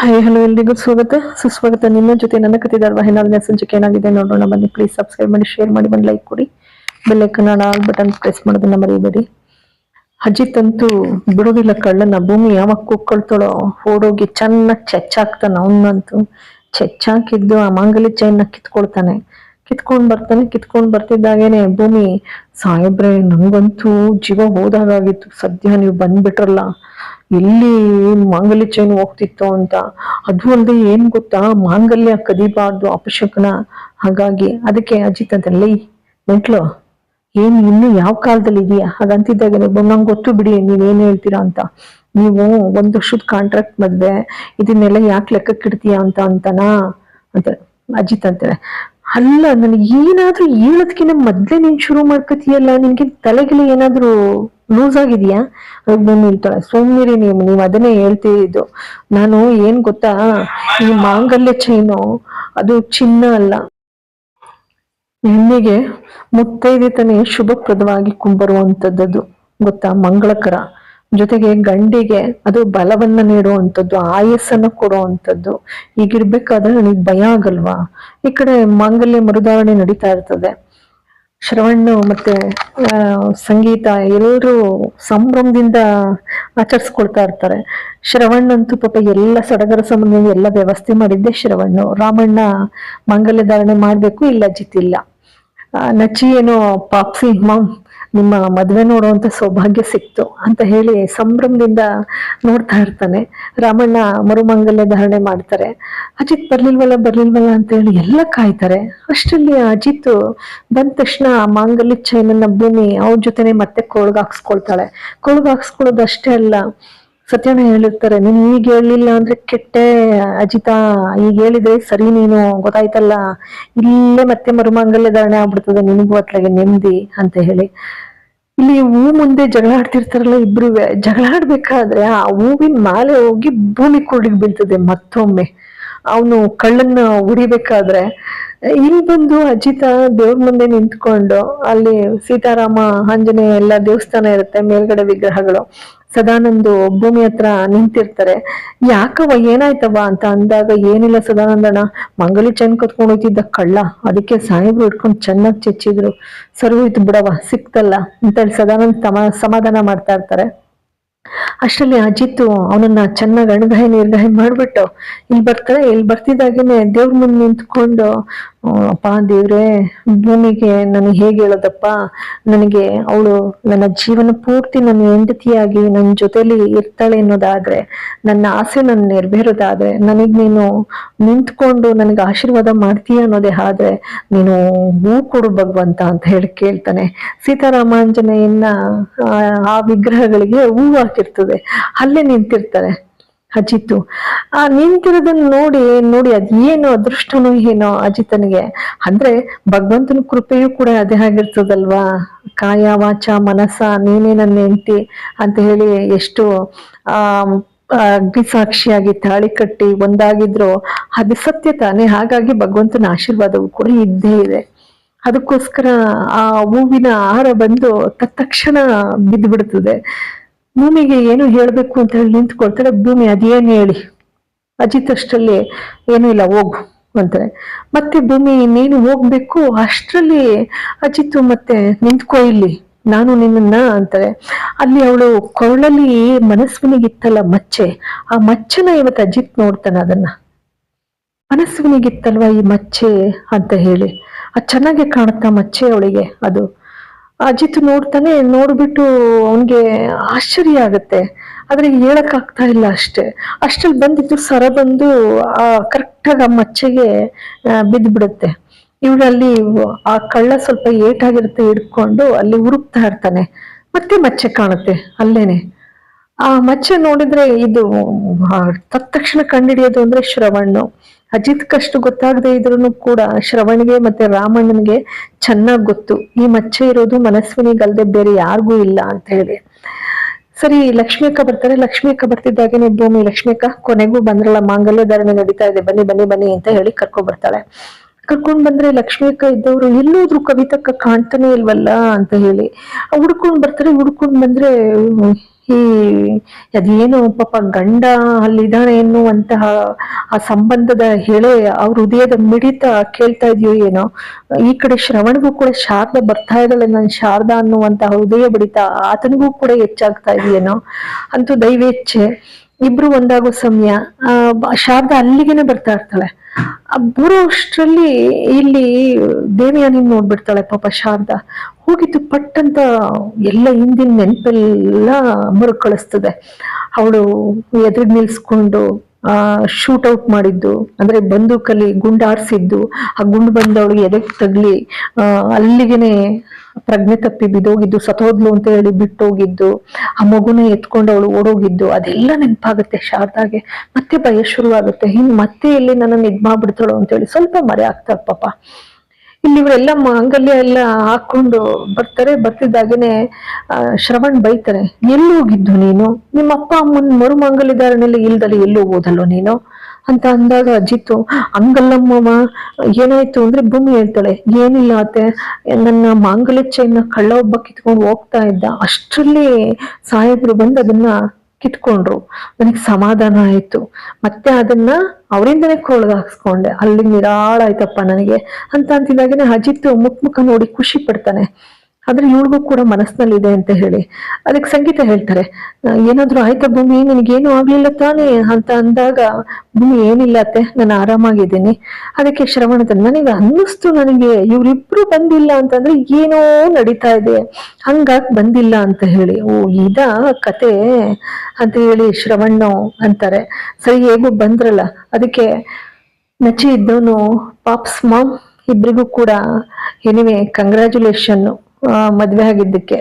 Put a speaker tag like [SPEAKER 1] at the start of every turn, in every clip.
[SPEAKER 1] Hi hello ಎಲ್ರಿಗೂ ಸ್ವಾಗತ. ಸುಸ್ವಾಗತ ನಿಮ್ಮ ಜೊತೆ ನನ್ನ ಕತೆ ಧಾರವಾಹಿ ನಾಳಿನ ಸಂಚಿಕೆ ಏನಾಗಿದೆ ನೋಡೋಣ. ಬನ್ನಿ ಪ್ಲೀಸ್ ಸಬ್ಸ್ಕ್ರೈಬ್ ಮಾಡಿ ಶೇರ್ ಮಾಡಿ ಬಂದು ಲೈಕ್ ಕೊಡಿ. Bell Kannada all button press ಮಾಡೋದನ್ನ ಮರೀಬೇಡಿ. ಅಜಿತ್ ಅಂತೂ ಬಿಡೋದಿಲ್ಲ ಕಳ್ಳನ. ಭೂಮಿ ಯಾವಾಗ ಕುಕ್ಕಳ್ತಾಳೋ, ಓಡೋಗಿ ಚೆನ್ನಾಗಿ ಚೆಚ್ಚಾಕ್ತಾನ ಅವನಂತೂ. ಚೆಚ್ಚಾಕಿದ್ದು ಆ ಮಾಂಗಲ್ಯ ಚೈನ್ನ ಕಿತ್ಕೊಳ್ತಾನೆ. ಕಿತ್ಕೊಂಡ್ ಬರ್ತಾನೆ, ಕಿತ್ಕೊಂಡ್ ಬರ್ತಿದ್ದಾಗೇನೆ ಭೂಮಿ, ಸಾಹೇಬ್ರೆ, ನಂಗಂತೂ ಜೀವ ಹೋದಾಗಿತ್ತು ಸದ್ಯ ನೀವು ಬಂದ್ಬಿಟ್ರಲ್ಲ. ಎಲ್ಲಿ ಮಾಂಗಲ್ಯ ಚೈನ್ ಹೋಗ್ತಿತ್ತು ಅಂತ. ಅದು ಅಲ್ಲದೆ ಏನ್ ಗೊತ್ತಾ? ಮಾಂಗಲ್ಯ ಕದಿಬಾರ್ದು ಅಪಶಕನ. ಹಾಗಾಗಿ ಅದಕ್ಕೆ ಅಜಿತ್ ಅಂತ ಲೈ, ಮೆಂಟ್ಲು, ಏನ್ ಇನ್ನು ಯಾವ ಕಾಲದಲ್ಲಿ ಇದೆಯಾ? ಹಾಗಂತಿದ್ದಾಗ ನಂಗೆ ಗೊತ್ತು ಬಿಡಿ ನೀವೇನ್ ಹೇಳ್ತೀರಾ ಅಂತ. ನೀವು ಒಂದ್ ವರ್ಷದ ಕಾಂಟ್ರಾಕ್ಟ್ ಮದ್ವೆ, ಇದನ್ನೆಲ್ಲ ಯಾಕೆ ಲೆಕ್ಕಕ್ಕೆ ಇಡ್ತೀಯಾ ಅಂತ ಅಂತನಾ? ಅಂತ ಅಜಿತ್ ಅಂತಾರೆ. ಅಲ್ಲ, ನನಗೆ ಏನಾದ್ರೂ ಹೇಳೋದಕ್ಕಿಂತ ಮೊದ್ಲೇ ನೀನ್ ಶುರು ಮಾಡ್ಕೋತೀಯಲ್ಲ ನಿನ್ಗೆ ತಲೆಗಿಲೆ ಏನಾದ್ರೂ ಲೂಸ್ ಆಗಿದ್ಯಾ? ಅದ್ ನಾನು ಹೇಳ್ತಾಳೆ ಸುಮ್ಮನಿರಿ ನೀವು ನೀವು ಅದನ್ನೇ ಹೇಳ್ತಿದ್ದು ನಾನು ಏನ್ ಗೊತ್ತಾ? ಈ ಮಾಂಗಲ್ಯ ಚೈನು ಅದು ಚಿನ್ನ ಅಲ್ಲ. ಹೆಣ್ಣಿಗೆ ಮುತ್ತೈದೆ ತಾನೇ ಶುಭಪ್ರದವಾಗಿ ಕುಂಬರುವಂತದ್ದು ಗೊತ್ತಾ? ಮಂಗಳಕರ. ಜೊತೆಗೆ ಗಂಡಿಗೆ ಅದು ಬಲವನ್ನ ನೀಡುವಂಥದ್ದು, ಆಯಸ್ಸನ್ನ ಕೊಡುವಂಥದ್ದು ಈಗಿರ್ಬೇಕಾದ್ರೆ ನನಗೆ ಭಯ ಆಗಲ್ವಾ? ಈ ಕಡೆ ಮಾಂಗಲ್ಯ ಮರುಧಾರಣೆ ನಡೀತಾ ಇರ್ತದೆ. ಶ್ರವಣ್ಣು ಮತ್ತೆ ಸಂಗೀತ ಎಲ್ಲರೂ ಸಂಭ್ರಮದಿಂದ ಆಚರಿಸ್ಕೊಳ್ತಾ ಇರ್ತಾರೆ. ಶ್ರವಣ್ ಅಂತೂ ಪಾಪ ಎಲ್ಲ ಸಡಗರ ಸಂಬಂಧ ಎಲ್ಲ ವ್ಯವಸ್ಥೆ ಮಾಡಿದ್ದೆ ಶ್ರವಣ್ಣು ರಾಮಣ್ಣ ಮಾಂಗಲ್ಯ ಧಾರಣೆ ಮಾಡಬೇಕು ಇಲ್ಲ ಜಿತ್ತಿಲ್ಲ ನಚ್ಚಿ ಏನೋ ಪಾಪ್ಸಿ, ಮಾಮ್ ನಿಮ್ಮ ಮದುವೆ ನೋಡುವಂತ ಸೌಭಾಗ್ಯ ಸಿಕ್ತು ಅಂತ ಹೇಳಿ ಸಂಭ್ರಮದಿಂದ ನೋಡ್ತಾ ಇರ್ತಾನೆ. ರಾಮಣ್ಣ ಮರುಮಂಗಲ್ಯ ಧಾರಣೆ ಮಾಡ್ತಾರೆ. ಅಜಿತ್ ಬರ್ಲಿಲ್ವಲ್ಲ ಬರ್ಲಿಲ್ವಲ್ಲ ಅಂತ ಹೇಳಿ ಎಲ್ಲ ಕಾಯ್ತಾರೆ. ಅಷ್ಟರಲ್ಲಿ ಅಜಿತ್ ಬಂದ ತಕ್ಷಣ ಮಾಂಗಲ್ಯ ಚೈನನ್ನ ಭೂಮಿ ಅವ್ರ ಜೊತೆನೆ ಮತ್ತೆ ಕೊಳಗಾಕ್ಸ್ಕೊಳ್ತಾಳೆ. ಕೊಳಗಾಕ್ಸ್ಕೊಳ್ಳೋದು ಅಷ್ಟೇ ಅಲ್ಲ ಸತ್ಯಣ್ಣ ಹೇಳಿರ್ತಾರೆ, ನೀನು ಈಗ ಹೇಳಿಲ್ಲ ಅಂದ್ರೆ ಕೆಟ್ಟೆ ಅಜಿತ ಈಗ ಹೇಳಿದ್ರೆ ಸರಿ ನೀನು, ಗೊತ್ತಾಯ್ತಲ್ಲ, ಇಲ್ಲೇ ಮತ್ತೆ ಮರುಮಾಂಗಲ್ಯ ಧಾರಣೆ ಆಗ್ಬಿಡ್ತದೆ, ನಿನಗೂ ಅತ್ಲಾಗೆ ನೆಮ್ಮದಿ ಅಂತ ಹೇಳಿ. ಇಲ್ಲಿ ಹೂ ಮುಂದೆ ಜಗಳ ಆಡ್ತಿರ್ತಾರಲ್ಲ ಇಬ್ರು ಜಗಳ ಆಡ್ಬೇಕಾದ್ರೆ ಆ ಹೂವಿನ ಮಾಲೆ ಹೋಗಿ ಭೂಮಿ ಕೂಡಿಗೆ ಬೀಳ್ತದೆ ಮತ್ತೊಮ್ಮೆ. ಅವನು ಕಳ್ಳನ್ನ ಉರಿಬೇಕಾದ್ರೆ ಇಲ್ಲಿ ಬಂದು ಅಜಿತ ದೇವ್ರ ಮುಂದೆ ನಿಂತ್ಕೊಂಡು ಅಲ್ಲಿ ಸೀತಾರಾಮ, ಆಂಜನೇಯ ಎಲ್ಲ ದೇವಸ್ಥಾನ ಇರುತ್ತೆ, ಮೇಲ್ಗಡೆ ವಿಗ್ರಹಗಳು. ಸದಾನಂದು ಭೂಮಿ ಹತ್ರ ನಿಂತಿರ್ತಾರೆ. ಯಾಕವ್ವ ಏನಾಯ್ತವ ಅಂತ ಅಂದಾಗ, ಏನಿಲ್ಲ ಸದಾನಂದಣ್ಣ, ಮಂಗಲಿ ಚೆನ್ ಕತ್ಕೊಂಡು ಹೋಯ್ತಿದ್ದ ಕಳ್ಳ. ಅದಕ್ಕೆ ಸಾಹೇಬ್ರು ಹಿಡ್ಕೊಂಡು ಚೆನ್ನಾಗಿ ಚೆಚ್ಚಿದ್ರು. ಸರಿ ಹೋಯ್ತು ಬಿಡವ ಸಿಕ್ತಲ್ಲ ಅಂತೇಳಿ ಸದಾನಂದ್ ತಮ, ಸಮಾಧಾನ ಮಾಡ್ತಾ ಇರ್ತಾರೆ. ಅಷ್ಟರಲ್ಲಿ ಅಜಿತ್ ಅವನನ್ನ ಚೆನ್ನಾಗಿ ಅಣಗಾಯಿ ನಿರ್ಗಾಯಿ ಮಾಡ್ಬಿಟ್ಟು ಇಲ್ಲಿ ಬರ್ತಾರೆ ಇಲ್ಲಿ ಬರ್ತಿದ್ದಾಗೇನೆ ದೇವ್ರ ಮುಂದೆ ನಿಂತ್ಕೊಂಡು ಅಪ್ಪ ದೇವ್ರೆ ಭೂಮಿಗೆ ನಾನು ಹೇಗೆ ಹೇಳೋದಪ್ಪ? ನನಗೆ ಅವಳು ನನ್ನ ಜೀವನ ಪೂರ್ತಿ ನನ್ನ ಹೆಂಡತಿಯಾಗಿ ನನ್ನ ಜೊತೆಲಿ ಇರ್ತಾಳೆ ಅನ್ನೋದಾದ್ರೆ ನನ್ನ ಆಸೆ ನನ್ನ ನೆರವೇರೋದಾದ್ರೆ ನನಗ್ ನೀನು ನಿಂತ್ಕೊಂಡು ನನಗೆ ಆಶೀರ್ವಾದ ಮಾಡ್ತೀಯ ಅನ್ನೋದೇ ಆದ್ರೆ ನೀನು ಹೂ ಕೊಡು ಭಗವಂತ ಅಂತ ಹೇಳಿ ಕೇಳ್ತಾನೆ. ಸೀತಾರಾಮಾಂಜನೆಯನ್ನ ಆ, ವಿಗ್ರಹಗಳಿಗೆ ಹೂ ಹಾಕಿರ್ತದೆ. ಅಲ್ಲೇ ನಿಂತಿರ್ತಾರೆ ಅಜಿತ್ತು ಆ ನಿಂತಿರೋದನ್ನ ನೋಡಿ ನೋಡಿ ಅದ್ ಏನು ಅದೃಷ್ಟನೋ ಏನೋ ಅಜಿತನಿಗೆ. ಅಂದ್ರೆ ಭಗವಂತನ ಕೃಪೆಯೂ ಕೂಡ ಅದೇ ಆಗಿರ್ತದಲ್ವಾ? ಕಾಯ ವಾಚ ಮನಸ್ಸ ನೀನೇ ನನ್ನ ಅಂತ ಹೇಳಿ ಎಷ್ಟು ಆ ಆ, ಅಗ್ನಿಸಾಕ್ಷಿಯಾಗಿ ತಾಳಿ ಕಟ್ಟಿ ಒಂದಾಗಿದ್ರು ಅದು ಸತ್ಯ ತಾನೇ. ಹಾಗಾಗಿ ಭಗವಂತನ ಆಶೀರ್ವಾದವು ಕೂಡ ಇದ್ದೇ ಇದೆ. ಅದಕ್ಕೋಸ್ಕರ ಆ ಹೂವಿನ ಆಹಾರ ಬಂದು ತತ್ಕ್ಷಣ ಬಿದ್ದು ಬಿಡ್ತದೆ ಭೂಮಿಗೆ ಏನು ಹೇಳ್ಬೇಕು ಅಂತ ಹೇಳಿ ನಿಂತ್ಕೊಳ್ತಾರೆ. ಭೂಮಿ ಅದೇನು ಹೇಳಿ? ಅಜಿತ್ ಅಷ್ಟರಲ್ಲಿ ಏನೂ ಇಲ್ಲ, ಹೋಗು ಅಂತಾರೆ. ಮತ್ತೆ ಭೂಮಿ ನೀನು ಹೋಗ್ಬೇಕು? ಅಷ್ಟರಲ್ಲಿ ಅಜಿತ್ ಮತ್ತೆ ನಿಂತ್ಕೋ ಇಲ್ಲಿ, ನಾನು ನಿನ್ನನ್ನ ಅಂತಾರೆ. ಅಲ್ಲಿ ಅವಳು ಕೊರಳಲ್ಲಿ ಮನಸ್ವಿನಿಗಿತ್ತಲ್ಲ ಮಚ್ಚೆ. ಆ ಮಚ್ಚನ ಇವತ್ತು ಅಜಿತ್ ನೋಡ್ತಾನೆ ಅದನ್ನ. ಮನಸ್ವಿನಿಗಿತ್ತಲ್ವ ಈ ಮಚ್ಚೆ ಅಂತ ಹೇಳಿ. ಅದು ಚೆನ್ನಾಗಿ ಕಾಣುತ್ತಾ ಮಚ್ಚೆ ಅವಳಿಗೆ ಅದು. ಅಜಿತ್ ನೋಡ್ತಾನೆ ನೋಡ್ಬಿಟ್ಟು ಅವನ್ಗೆ ಆಶ್ಚರ್ಯ ಆಗುತ್ತೆ. ಆದ್ರೆ ಹೇಳಕ್ ಆಗ್ತಾ ಇಲ್ಲ ಅಷ್ಟೇ. ಅಷ್ಟಲ್ಲಿ ಬಂದಿದ್ದು ಸರ ಬಂದು ಆ ಕರೆಕ್ಟಾಗಿ ಆ ಮಚ್ಚೆಗೆ ಬಿದ್ದ್ಬಿಡುತ್ತೆ ಇವಳಲ್ಲಿ ಆ ಕಳ್ಳ ಸ್ವಲ್ಪ ಏಟಾಗಿರುತ್ತೆ ಹಿಡ್ಕೊಂಡು ಅಲ್ಲಿ ಹುಡುಕ್ತಾ ಇರ್ತಾನೆ. ಮತ್ತೆ ಮಚ್ಚೆ ಕಾಣುತ್ತೆ ಅಲ್ಲೇನೆ. ಆ ಮಚ್ಚೆ ನೋಡಿದ್ರೆ ಇದು ಆ, ತತ್ಕ್ಷಣ ಕಂಡಿಡಿಯೋದು ಅಂದ್ರೆ ಶ್ರವಣ್ಣು ಅಜಿತ್ ಕಷ್ಟು ಗೊತ್ತಾಗದೆ ಇದ್ರೂ ಕೂಡ ಶ್ರವಣ್ಗೆ ಮತ್ತೆ ರಾಮಣ್ಣನ್ಗೆ ಚೆನ್ನಾಗ್ ಗೊತ್ತು. ಈ ಮಚ್ಚೆ ಇರೋದು ಮನಸ್ವಿನಿಗಲ್ದೆ ಬೇರೆ ಯಾರಿಗೂ ಇಲ್ಲ ಅಂತ ಹೇಳಿ. ಸರಿ, ಲಕ್ಷ್ಮಿ ಅಕ್ಕ ಬರ್ತಾರೆ. ಲಕ್ಷ್ಮಿ ಅಕ್ಕ ಬರ್ತಿದ್ದಾಗೇನೆ ಭೂಮಿ. ಲಕ್ಷ್ಮೀಕ ಕೊನೆಗೂ ಬಂದ್ರಲ್ಲ, ಮಾಂಗಲ್ಯ ಧಾರಣೆ ನಡೀತಾ ಇದೆ. ಬನ್ನಿ ಬನ್ನಿ ಬನ್ನಿ ಅಂತ ಹೇಳಿ ಕರ್ಕೊಂಡ್ ಬರ್ತಾಳೆ ಕರ್ಕೊಂಡ್ ಬಂದ್ರೆ ಲಕ್ಷ್ಮೀಕ ಇದ್ದವ್ರು ಎಲ್ಲೋದ್ರು ಕವಿತಕ್ಕ ಕಾಣ್ತಾನೆ ಇಲ್ವಲ್ಲ ಅಂತ ಹೇಳಿ. ಹುಡ್ಕೊಂಡ್ ಬರ್ತಾರೆ. ಹುಡ್ಕೊಂಡ್ ಬಂದ್ರೆ ಈ ಅದೇನು ಪಾಪ ಗಂಡ ಅಲ್ಲಿದ್ದಾನೆ ಎನ್ನುವಂತಹ ಆ ಸಂಬಂಧದ ಹೇಳೆ ಅವ್ರ ಹೃದಯದ ಮಿಡಿತ ಕೇಳ್ತಾ ಇದೆಯೋ ಏನೋ. ಈ ಕಡೆ ಶ್ರವಣಗೂ ಕೂಡ ಶಾರದಾ ಬರ್ತಾ ಇದ್ದಾಳೆ, ನನ್ ಶಾರದಾ ಅನ್ನುವಂತಹ ಹೃದಯ ಬಡಿತ ಆತನಿಗೂ ಕೂಡ ಹೆಚ್ಚಾಗ್ತಾ ಇದೆಯೇನೋ. ಅಂತೂ ದೈವೇಚ್ಛೆ. ಇಬ್ರು ಒಂದಾಗೋ ಸಮಯ. ಆ ಶಾರದಾ ಅಲ್ಲಿಗೆನೆ ಬರ್ತಾ ಇರ್ತಾಳೆ. ಆ ಬರೋಷ್ಟ್ರಲ್ಲಿ ಇಲ್ಲಿ ದೇವಯಾನಿ ನೋಡ್ಬಿಡ್ತಾಳೆ ಪಾಪ ಶಾರದಾ. ಹೋಗಿದ್ದು ಪಟ್ಟಂತ ಎಲ್ಲ ಹಿಂದಿನ ನೆನಪೆಲ್ಲ ಮರುಕಳಿಸ್ತದೆ. ಅವಳು ಎದುರು ನಿಲ್ಸ್ಕೊಂಡು ಶೂಟ್ ಔಟ್ ಮಾಡಿದ್ದು, ಅಂದ್ರೆ ಬಂದೂಕಲ್ಲಿ ಗುಂಡು ಆರಿಸಿದ್ದು, ಆ ಗುಂಡು ಬಂದವಳು ಎದೆ ಎದೆಗೆ ತಗ್ಲಿ ಅಲ್ಲಿಗೆನೆ ಪ್ರಜ್ಞೆ ತಪ್ಪಿ ಬಿದ್ದೋಗಿದ್ದು ಸತೋದ್ಲು ಅಂತ ಹೇಳಿ ಬಿಟ್ಟೋಗಿದ್ದು, ಆ ಮಗುನ ಎತ್ಕೊಂಡು ಅವಳು ಓಡೋಗಿದ್ದು, ಅದೆಲ್ಲ ನೆನಪಾಗುತ್ತೆ ಶಾರದಾಗೆ. ಮತ್ತೆ ಭಯ ಶುರುವಾಗುತ್ತೆ. ಹಿಂಗ್ ಮತ್ತೆ ಎಲ್ಲಿ ನನ್ನನ್ನು ಇದ್ ಅಂತ ಅಂತೇಳಿ ಸ್ವಲ್ಪ ಮರೆ ಆಗ್ತಾರೆ ಪಾಪ. ಇಲ್ಲಿ ಇವರೆಲ್ಲ ಮಾಂಗಲ್ಯ ಎಲ್ಲ ಹಾಕೊಂಡು ಬರ್ತಾರೆ. ಬರ್ತಿದ್ದಾಗೇನೆ ಶ್ರವಣ್ ಬೈತಾರೆ, ಎಲ್ಲಿ ಹೋಗಿದ್ದು ನೀನು? ನಿಮ್ಮ ಅಪ್ಪ ಅಮ್ಮನ ಮರು ಮಾಂಗಲ್ಯಧಾರಣೆಲ್ಲ ಇಲ್ದಲ್ಲಿ ಎಲ್ಲೂ ಹೋದಲ್ಲ ನೀನು? ಅಂತ ಅಂದಾಗ ಅಜಿತ್ತು, ಅಂಗಲ್ಲಮ್ಮ ಏನಾಯ್ತು? ಅಂದ್ರೆ ಭೂಮಿ ಹೇಳ್ತಾಳೆ, ಏನಿಲ್ಲ ಅತ್ತೆ, ನನ್ನ ಮಾಂಗಲ್ಯ ಚೈನ್ನ ಕಳ್ಳ ಒಬ್ಬ ಕಿತ್ಕೊಂಡು ಹೋಗ್ತಾ ಇದ್ದ. ಅಷ್ಟ್ರಲ್ಲಿ ಸಾಹೇಬ್ರು ಬಂದು ಅದನ್ನ ಕಿತ್ಕೊಂಡ್ರು. ನನಗೆ ಸಮಾಧಾನ ಆಯ್ತು. ಮತ್ತೆ ಅದನ್ನ ಅವರಿಂದನೇ ಕೋಳ್ಗ ಹಾಕ್ಸ್ಕೊಂಡೆ. ಅಲ್ಲಿ ನಿರಾಳ ಆಯ್ತಪ್ಪ ನನಗೆ. ಅಂತ ಅಂತಿದ್ದಾಗೇನೆ ಅಜಿತ್ ಮುಖ ಮುಖ ನೋಡಿ ಖುಷಿ ಪಡ್ತಾನೆ. ಆದ್ರೆ ಇವಳಿಗೂ ಕೂಡ ಮನಸ್ಸಿನಲ್ಲಿದೆ ಅಂತ ಹೇಳಿ. ಅದಕ್ಕೆ ಸಂಗೀತ ಹೇಳ್ತಾರೆ. ಏನಾದ್ರೂ ಆಯ್ತಾ ಭೂಮಿ? ನಿನಗೇನು ಆಗ್ಲಿಲ್ಲ ತಾನೇ? ಅಂತ ಅಂದಾಗ, ಭೂಮಿ, ಏನಿಲ್ಲ ಅತ್ತೆ. ನಾನು ಆರಾಮಾಗಿದ್ದೀನಿ. ಅದಕ್ಕೆ ಶ್ರವಣ ನನಗೆ ಅನ್ನಿಸ್ತು ನನಗೆ. ಇವ್ರಿಬ್ರು ಬಂದಿಲ್ಲ ಅಂತಂದ್ರೆ ಏನೋ ನಡೀತಾ ಇದೆ. ಹಂಗಾಗಿ ಬಂದಿಲ್ಲ ಅಂತ ಹೇಳಿ. ಓ, ಇದ ಕತೆ. ಅಂತ ಹೇಳಿ ಶ್ರವಣ್ಣು ಅಂತಾರೆ. ಸರಿ, ಹೇಗೂ ಬಂದ್ರಲ್ಲ, ಅದಕ್ಕೆ ನಚಿ ಇದ್ದವನು ಪಾಪ್ಸ್ ಮಾಮ್, ಇಬ್ರಿಗೂ ಕೂಡ ಎನಿವೆ ಕಂಗ್ರ್ಯಾಚುಲೇಷನ್ ಮದುವೆ ಆಗಿದ್ದಕ್ಕೆ.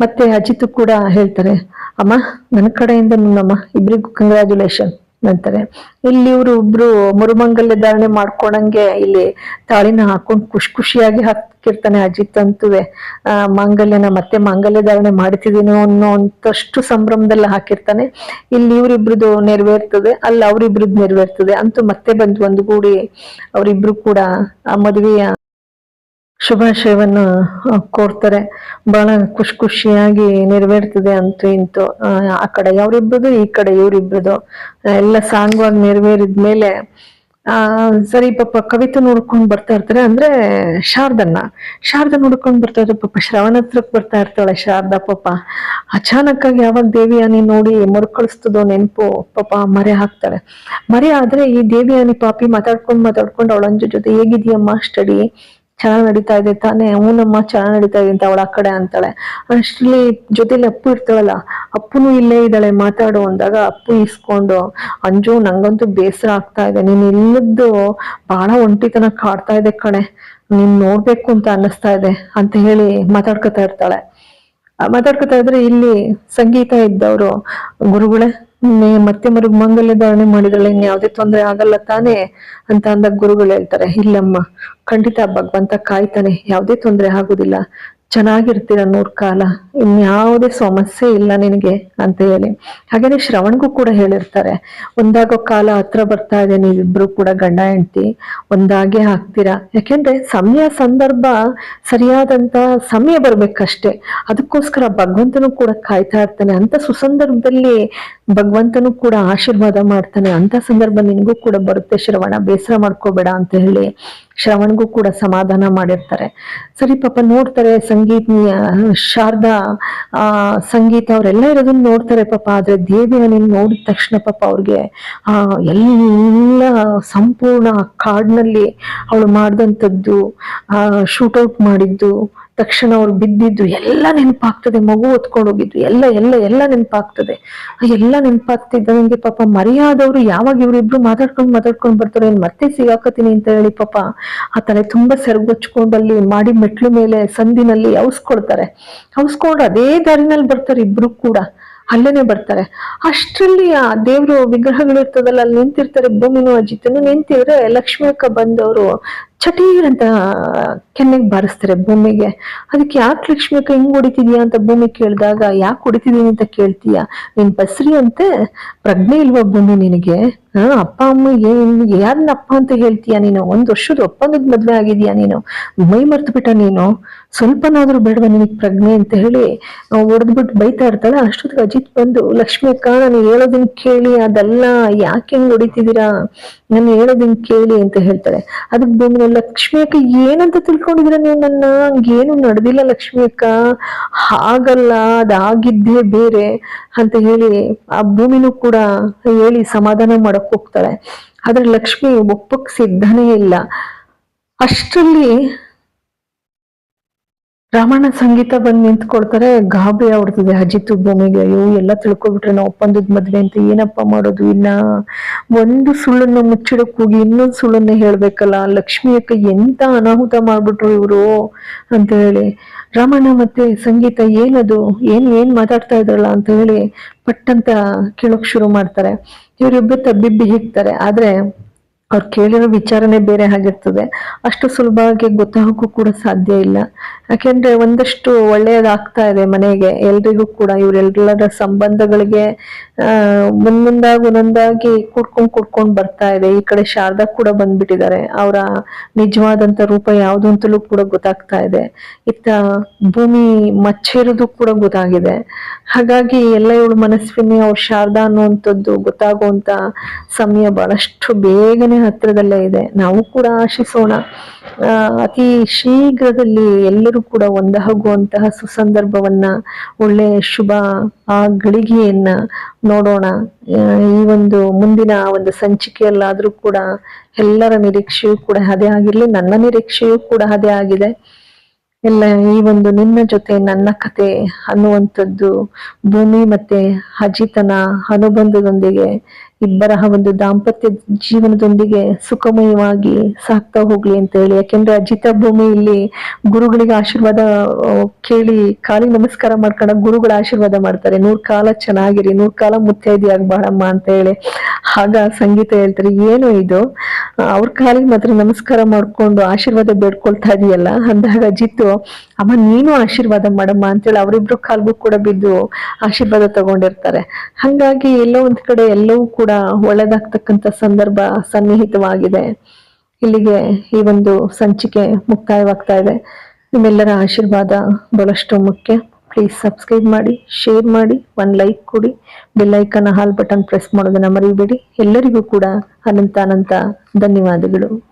[SPEAKER 1] ಮತ್ತೆ ಅಜಿತ್ ಕೂಡ ಹೇಳ್ತಾರೆ, ಅಮ್ಮ, ನನ್ನ ಕಡೆಯಿಂದ ನಿನ್ನಮ್ಮ ಇಬ್ರಿಗೂ ಕಂಗ್ರ್ಯಾಚುಲೇಷನ್ ಅಂತಾರೆ. ಇಲ್ಲಿ ಇವ್ರು ಇಬ್ರು ಮರುಮಂಗಲ್ಯ ಧಾರಣೆ ಮಾಡ್ಕೊಳಂಗೆ ಇಲ್ಲಿ ತಾಳಿನ ಹಾಕೊಂಡು ಖುಷಿ ಖುಷಿಯಾಗಿ ಹಾಕಿರ್ತಾನೆ ಅಜಿತ್ ಅಂತುವೆ. ಆ, ಮಾಂಗಲ್ಯನ ಮತ್ತೆ ಮಾಂಗಲ್ಯ ಧಾರಣೆ ಮಾಡ್ತಿದೀನೋ ಅನ್ನೋ ಅಂತಷ್ಟು ಸಂಭ್ರಮದಲ್ಲಿ ಹಾಕಿರ್ತಾನೆ. ಇಲ್ಲಿ ಇವ್ರಿಬ್ರದ್ದು ನೆರವೇರ್ತದೆ, ಅಲ್ಲಿ ಅವ್ರಿಬ್ರದ್ದು ನೆರವೇರ್ತದೆ. ಅಂತೂ ಮತ್ತೆ ಬಂದು ಒಂದುಗೂಡಿ ಅವರಿಬ್ರು ಕೂಡ ಆ ಮದುವೆಯ ಶುಭಾಶಯವನ್ನು ಕೋರ್ತಾರೆ. ಬಹಳ ಖುಷಿ ಖುಷಿಯಾಗಿ ನೆರವೇರ್ತದೆ ಅಂತೂ ಇಂತೂ. ಆ, ಕಡೆ ಅವರಿಬ್ಬರದು ಈ ಕಡೆ ಇವರಿಬ್ಬರದು ಎಲ್ಲ ಸಾಂಗವಾಗಿ ನೆರವೇರಿದ್ಮೇಲೆ ಆ ಸರಿ ಪಾಪ ಕವಿತೆ ನೋಡ್ಕೊಂಡ್ ಬರ್ತಾ ಇರ್ತಾರೆ ಅಂದ್ರೆ ಶಾರದನ್ನ ಶಾರದ ನೋಡ್ಕೊಂಡು ಬರ್ತಾ ಇರ್ತಾರೆ ಪಾಪ ಶ್ರವಣ ಹತ್ರಕ್ಕೆ ಬರ್ತಾ ಇರ್ತಾಳೆ ಶಾರದಾ ಪಾಪ. ಅಚಾನಕ್ ಆಗಿ ಯಾವಾಗ ದೇವಿಯಾನಿ ನೋಡಿ ಮರುಕಳಿಸ್ತದೋ ನೆನಪು ಪಾಪ ಮರೆ ಹಾಕ್ತಾಳೆ. ಮರೆ ಆದ್ರೆ ಈ ದೇವಿಯಾನಿ ಪಾಪಿ ಮಾತಾಡ್ಕೊಂಡ್ ಮಾತಾಡ್ಕೊಂಡು ಅವಳ ಅಂಜು ಜೊತೆ ಹೇಗಿದೆಯಮ್ಮ ಸ್ಟಡಿ? ಚೆನ್ನಾಗ್ ನಡೀತಾ ಇದೆ ತಾನೇ ಅವನಮ್ಮ ಚೆನ್ನಾಗ್ ನಡೀತಾ ಇದೆ ಅಂತ ಅವಳ ಆ ಕಡೆ ಅಂತಾಳೆ. ಅಷ್ಟ್ರಲ್ಲಿ ಜೊತೆಲಿ ಅಪ್ಪು ಇರ್ತಾಳಲ್ಲ, ಅಪ್ಪುನು ಇಲ್ಲೇ ಇದ್ದಾಳೆ ಮಾತಾಡು ಅಂದಾಗ ಅಪ್ಪು ಇಸ್ಕೊಂಡು ಅಂಜು ನಂಗಂತೂ ಬೇಸರ ಆಗ್ತಾ ಇದೆ, ನೀನ್ ಇಲ್ಲದ್ದು ಬಹಳ ಒಂಟಿತನ ಕಾಡ್ತಾ ಇದೆ ಕಣೆ, ನೀನ್ ನೋಡ್ಬೇಕು ಅಂತ ಅನ್ನಿಸ್ತಾ ಇದೆ ಅಂತ ಹೇಳಿ ಮಾತಾಡ್ಕೊತಾ ಇರ್ತಾಳೆ. ಮಾತಾಡ್ಕೊತಾ ಇದ್ರೆ ಇಲ್ಲಿ ಸಂಗೀತ ಇದ್ದವರು, ಗುರುಗಳೇ ಮತ್ತೆ ಮರು ಮಂಗಲ್ಯ ಧಾರಣೆ ಮಾಡಿದ್ರಲ್ಲ ಇನ್ ಯಾವ್ದೇ ತೊಂದರೆ ಆಗಲ್ಲ ತಾನೇ ಅಂತ ಅಂದಾಗ ಗುರುಗಳು ಹೇಳ್ತಾರೆ, ಇಲ್ಲಮ್ಮ, ಖಂಡಿತ ಭಗವಂತ ಕಾಯ್ತಾನೆ, ಯಾವ್ದೇ ತೊಂದರೆ ಆಗುದಿಲ್ಲ. ಚೆನ್ನಾಗಿರ್ತೀರ ನೋಡ್ ಕಾಲ, ಇನ್ಯಾವುದೇ ಸಮಸ್ಯೆ ಇಲ್ಲ ನಿನಗೆ ಅಂತ ಹೇಳಿ. ಹಾಗೇನೆ ಶ್ರವಣ್ಗೂ ಕೂಡ ಹೇಳಿರ್ತಾರೆ, ಒಂದಾಗೋ ಕಾಲ ಹತ್ರ ಬರ್ತಾ ಇದೆ, ನೀವಿಬ್ರು ಕೂಡ ಗಂಡ, ಹೆಂಡತಿ, ಒಂದಾಗೆ ಹಾಕ್ತೀರಾ ಯಾಕೆಂದ್ರೆ ಸಮಯ, ಸಂದರ್ಭ ಸರಿಯಾದಂತ ಸಮಯ ಬರ್ಬೇಕಷ್ಟೇ. ಅದಕ್ಕೋಸ್ಕರ ಭಗವಂತನು ಕೂಡ ಕಾಯ್ತಾ ಇರ್ತಾನೆ. ಅಂತ ಸುಸಂದರ್ಭದಲ್ಲಿ ಭಗವಂತನು ಕೂಡ ಆಶೀರ್ವಾದ ಮಾಡ್ತಾನೆ. ಅಂತ ಸಂದರ್ಭ ನಿನಗೂ ಕೂಡ ಬರುತ್ತೆ. ಶ್ರವಣ ಬೇಸರ ಮಾಡ್ಕೋಬೇಡ ಅಂತ ಹೇಳಿ. ಶ್ರವಣ್ಗೂ ಕೂಡ ಸಮಾಧಾನ ಮಾಡಿರ್ತಾರೆ. ಸರಿ, ಪಾಪ ನೋಡ್ತಾರೆ ಸಂಗೀತ ಶಾರದಾ, ಆ, ಸಂಗೀತ ಅವರೆಲ್ಲ ಇರೋದನ್ನ ನೋಡ್ತಾರೆ ಪಾಪ, ಆದ್ರೆ ದೇವಿನ ನೋಡಿದ ತಕ್ಷಣ ಪಾಪ ಅವ್ರಿಗೆ, ಆ, ಎಲ್ಲ ಸಂಪೂರ್ಣ ಕಾಡ್ನಲ್ಲಿ ಅವಳು ಮಾಡಿದಂಥದ್ದು, ಆ ಶೂಟೌಟ್ ಮಾಡಿದ್ದು ತಕ್ಷಣ ಅವ್ರು ಬಿದ್ದಿದ್ದು ಎಲ್ಲ ನೆನಪಾಗ್ತದೆ, ಮಗು ಹೊತ್ಕೊಂಡು ಹೋಗಿದ್ದು, ಎಲ್ಲ ಎಲ್ಲ ಎಲ್ಲ ನೆನಪಾಗ್ತದೆ. ಎಲ್ಲ ನೆನಪಾಗ್ತಿದ್ದ ನನಗೆ ಪಾಪ ಮರೆಯಾದವರು ಯಾವಾಗ ಇವ್ರಿಬ್ರು ಮಾತಾಡ್ಕೊಂಡು ಮಾತಾಡ್ಕೊಂಡು ಬರ್ತಾರೆ, ಏನ್ ಮತ್ತೆ ಸಿಗಾಕತ್ತೀನಿ ಅಂತ ಹೇಳಿ ಪಾಪ ಆ ತಲೆ ತುಂಬಾ ಸೆರಗೊಚ್ಕೊಂಡು ಅಲ್ಲಿ ಮಾಡಿ ಮೆಟ್ಲು ಮೇಲೆ ಸಂದಿನಲ್ಲಿ ಔಸ್ಕೊಳ್ತಾರೆ ಹೌಸ್ಕೊಂಡು ಅದೇ ದಾರಿನಲ್ಲಿ ಬರ್ತಾರೆ ಇಬ್ರು ಕೂಡ, ಅಲ್ಲೇನೆ ಬರ್ತಾರೆ. ಅಷ್ಟ್ರಲ್ಲಿ ಆ ದೇವ್ರು ವಿಗ್ರಹಗಳು ಇರ್ತದಲ್ಲ ಅಲ್ಲಿ ನಿಂತಿರ್ತಾರೆ, ಭೂಮಿನೂ ಅಜಿತನು ನಿಂತಿದ್ರೆ ಲಕ್ಷ್ಮಿ ಅಕ್ಕ ಬಂದವರು ಚಟೀರ್ ಅಂತ ಕೆನ್ನೆಗೆ ಬಾರಿಸ್ತಾರೆ ಭೂಮಿಗೆ. ಅದಕ್ಕೆ ಯಾಕೆ ಲಕ್ಷ್ಮಿ ಅಕ್ಕ ಹಿಂಗ್ ಹೊಡಿತಿದ್ಯಾ ಅಂತ ಭೂಮಿ ಕೇಳಿದಾಗ, ಯಾಕೆ ಹೊಡಿತಿದೀನಿ ಅಂತ ಕೇಳ್ತೀಯ? ನಿನ್ ಬಸ್ರಿ ಅಂತೆ, ಪ್ರಜ್ಞೆ ಇಲ್ವಾ ಭೂಮಿ ನಿನಗೆ? ಹಾ, ಅಪ್ಪ, ಅಮ್ಮ ಏನ್ ಯಾರನ್ನ ಅಪ್ಪ ಅಂತ ಹೇಳ್ತೀಯ ನೀನು? ಒಂದ್ ವರ್ಷದ ಒಪ್ಪಂದದ ಮದ್ವೆ ಆಗಿದ್ಯಾ ನೀನು? ಮೈ ಮರ್ತು ಬಿಟ್ಟ ನೀನು? ಸ್ವಲ್ಪನಾದ್ರೂ ಬೇಡವಾ ನಿನಗ್ ಪ್ರಜ್ಞೆ ಅಂತ ಹೇಳಿ ಹೊಡೆದ್ಬಿಟ್ಟು ಬೈತಾ ಇರ್ತಾಳೆ. ಅಷ್ಟೊತ್ತಿಗೆ ಅಜಿತ್ ಬಂದು, ಲಕ್ಷ್ಮಿ ಅಕ್ಕ, ನಾನು ಹೇಳೋದನ್ನ ಕೇಳಿ, ಅದೆಲ್ಲ ಯಾಕೆ ಹೆಂಗ್ ಹೊಡಿತಿದ್ದೀರಾ? ನಾನು ಹೇಳೋದನ್ನ ಕೇಳಿ ಅಂತ ಹೇಳ್ತಾಳೆ. ಅದಕ್ಕೆ ಭೂಮಿ ಲಕ್ಷ್ಮಿ ಅಕ್ಕ ಏನಂತ ತಿಳ್ಕೊಂಡಿದ್ರ ನೀವು ನನ್ನ? ಹಂಗೇನು ನಡೆದಿಲ್ಲ ಲಕ್ಷ್ಮಿ ಅಕ್ಕ. ಹಾಗಲ್ಲ, ಅದಾಗಿದ್ದೇ ಬೇರೆ ಅಂತ ಹೇಳಿ ಆ ಭೂಮಿನೂ ಕೂಡ ಹೇಳಿ ಸಮಾಧಾನ ಮಾಡಕ್ ಹೋಗ್ತಾಳೆ. ಆದ್ರೆ ಲಕ್ಷ್ಮಿ ಒಪ್ಪಕ್ ಸಿದ್ಧನೇ ಇಲ್ಲ. ಅಷ್ಟರಲ್ಲಿ ರಾಮಣ್ಣ ಸಂಗೀತ ಬಂದು ನಿಂತ್ಕೊಳ್ತಾರೆ, ಗಾಬರಿ ಆಗ್ಬಿಡ್ತದೆ, ಅಜಿತ್ ಭೂಮಿಗೆ, ಅಯ್ಯೋ, ಎಲ್ಲ ತಿಳ್ಕೊಬಿಟ್ರೆ ನಾವು ಒಪ್ಪಂದದ ಮದ್ವೆ ಅಂತ ಏನಪ್ಪ ಮಾಡೋದು? ಇನ್ನ ಒಂದು ಸುಳ್ಳನ್ನ ಮುಚ್ಚಿಡಕ್ ಹೋಗಿ ಇನ್ನೊಂದು ಸುಳ್ಳನ್ನ ಹೇಳ್ಬೇಕಲ್ಲ? ಲಕ್ಷ್ಮಿಯಕ್ಕ ಎಂತ ಅನಾಹುತ ಮಾಡ್ಬಿಟ್ರು ಇವರು? ಅಂತ ಹೇಳಿ. ರಾಮಣ್ಣ ಮತ್ತೆ ಸಂಗೀತ, ಏನದು? ಏನ್ ಏನ್ ಮಾತಾಡ್ತಾ ಇದ್ರಲ್ಲ ಅಂತ ಹೇಳಿ ಪಟ್ಟಂತ ಕೇಳೋಕ್ ಶುರು ಮಾಡ್ತಾರೆ. ಇವರಿಬ್ಬರು ತಬ್ಬಿಬ್ಬಿ ಹಿಗ್ತಾರೆ. ಆದ್ರೆ ಅವ್ರು ಕೇಳಿರೋ ವಿಚಾರನೆ ಬೇರೆ ಆಗಿರ್ತದೆ. ಅಷ್ಟು ಸುಲಭವಾಗಿ ಗೊತ್ತಾಗೋಕ್ಕೂ ಕೂಡ ಸಾಧ್ಯ ಇಲ್ಲ. ಯಾಕೆಂದ್ರೆ ಒಂದಷ್ಟು ಒಳ್ಳೆಯದಾಗ್ತಾ ಇದೆ ಮನೆಗೆ. ಎಲ್ರಿಗೂ ಕೂಡ ಇವರೆಲ್ಲರ ಸಂಬಂಧಗಳಿಗೆ ಮುಂದ್ ಮುಂದಾಗಿ ಒಂದೊಂದಾಗಿ ಕುಡ್ಕೊಂಡ್ ಕುಡ್ಕೊಂಡು ಬರ್ತಾ ಇದೆ. ಈ ಕಡೆ ಶಾರದಾ ಕೂಡ ಬಂದ್ಬಿಟ್ಟಿದ್ದಾರೆ. ಅವರ ನಿಜವಾದಂತ ರೂಪ ಯಾವುದು ಅಂತಲೂ ಕೂಡ ಗೊತ್ತಾಗ್ತಾ ಇದೆ. ಇತ್ತ ಭೂಮಿ ಮಚ್ಚಿರೋದು ಕೂಡ ಗೊತ್ತಾಗಿದೆ. ಹಾಗಾಗಿ ಎಲ್ಲ ಇವಳು ಮನಸ್ವಿನಿ ಅವ್ರ ಶಾರದಾ ಅನ್ನುವಂಥದ್ದು ಗೊತ್ತಾಗುವಂತ ಸಮಯ ಬಹಳಷ್ಟು ಬೇಗನೆ ಹತ್ರದಲ್ಲೇ ಇದೆ. ನಾವು ಕೂಡ ಆಶಿಸೋಣ. ಅತಿ ಶೀಘ್ರದಲ್ಲಿ ಎಲ್ಲರೂ ಕೂಡ ಒಂದಾಗುವಂತಹ ಸುಸಂದರ್ಭವನ್ನ, ಒಳ್ಳೆ ಶುಭ, ಆ ಗಳಿಗೆಯನ್ನ ನೋಡೋಣ. ಈ ಒಂದು ಮುಂದಿನ ಒಂದು ಸಂಚಿಕೆಯಲ್ಲಾದ್ರೂ ಕೂಡ ಎಲ್ಲರ ನಿರೀಕ್ಷೆಯೂ ಕೂಡ ಅದೇ ಆಗಿರ್ಲಿ, ನನ್ನ ನಿರೀಕ್ಷೆಯೂ ಕೂಡ ಅದೇ ಆಗಿದೆ. ಎಲ್ಲ ಈ ಒಂದು ನಿನ್ನ ಜೊತೆ ನನ್ನ ಕತೆ ಅನ್ನುವಂಥದ್ದು ಭೂಮಿ ಮತ್ತೆ ಅಜಿತನ ಅನುಬಂಧದೊಂದಿಗೆ ಇಬ್ಬರ ಒಂದು ದಾಂಪತ್ಯ ಜೀವನದೊಂದಿಗೆ ಸುಖಮಯವಾಗಿ ಸಾಕ್ತಾ ಹೋಗ್ಲಿ ಅಂತ ಹೇಳಿ. ಯಾಕೆಂದ್ರೆ ಅಜಿತ ಭೂಮಿ ಇಲ್ಲಿ ಗುರುಗಳಿಗೆ ಆಶೀರ್ವಾದ ಕೇಳಿ ಕಾಲಿ ನಮಸ್ಕಾರ ಮಾಡ್ಕೊಂಡ ಗುರುಗಳ ಆಶೀರ್ವಾದ ಮಾಡ್ತಾರೆ. ನೂರ್ ಕಾಲ ಚೆನ್ನಾಗಿರಿ, ನೂರ್ ಕಾಲ ಮುತ್ತೈದಿ ಬಾಳಮ್ಮ ಅಂತ ಹೇಳಿ. ಆಗ ಸಂಗೀತ ಹೇಳ್ತಾರೆ, ಏನು ಇದು? ಅವ್ರ ಕಾಲಿಗೆ ಮಾತ್ರ ನಮಸ್ಕಾರ ಮಾಡ್ಕೊಂಡು ಆಶೀರ್ವಾದ ಬೇಡ್ಕೊಳ್ತಾ ಇದೆಯಲ್ಲ? ಅಂದಾಗ ಅಜಿತ್ತು ಅಮ್ಮ, ನೀನು ಆಶೀರ್ವಾದ ಮಾಡಮ್ಮ ಅಂತೇಳಿ ಅವರಿಬ್ರು ಕಾಲ್ಗೂ ಕೂಡ ಬಿದ್ದು ಆಶೀರ್ವಾದ ತಗೊಂಡಿರ್ತಾರೆ. ಹಂಗಾಗಿ ಎಲ್ಲೋ ಒಂದ್ ಕಡೆ ಎಲ್ಲವೂ ಕೂಡ ಒಳ್ಳೇದಾಗ್ತಕ್ಕಂಥ ಸಂದರ್ಭ ಸನ್ನಿಹಿತವಾಗಿದೆ. ಇಲ್ಲಿಗೆ ಈ ಒಂದು ಸಂಚಿಕೆ ಮುಕ್ತಾಯವಾಗ್ತಾ ಇದೆ. ನಿಮ್ಮೆಲ್ಲರ ಆಶೀರ್ವಾದ ಬಹಳಷ್ಟು ಮುಖ್ಯ. ಪ್ಲೀಸ್ ಸಬ್ಸ್ಕ್ರೈಬ್ ಮಾಡಿ ಶೇರ್ ಮಾಡಿ ಒಂದು ಲೈಕ್ ಕೊಡಿ. ಬೆಲ್ಲೈಕನ್ ಹಾಲ್ ಬಟನ್ ಪ್ರೆಸ್ ಮಾಡೋದನ್ನ ಮರಿಬೇಡಿ. ಎಲ್ಲರಿಗೂ ಕೂಡ ಅನಂತ ಅನಂತ ಧನ್ಯವಾದಗಳು.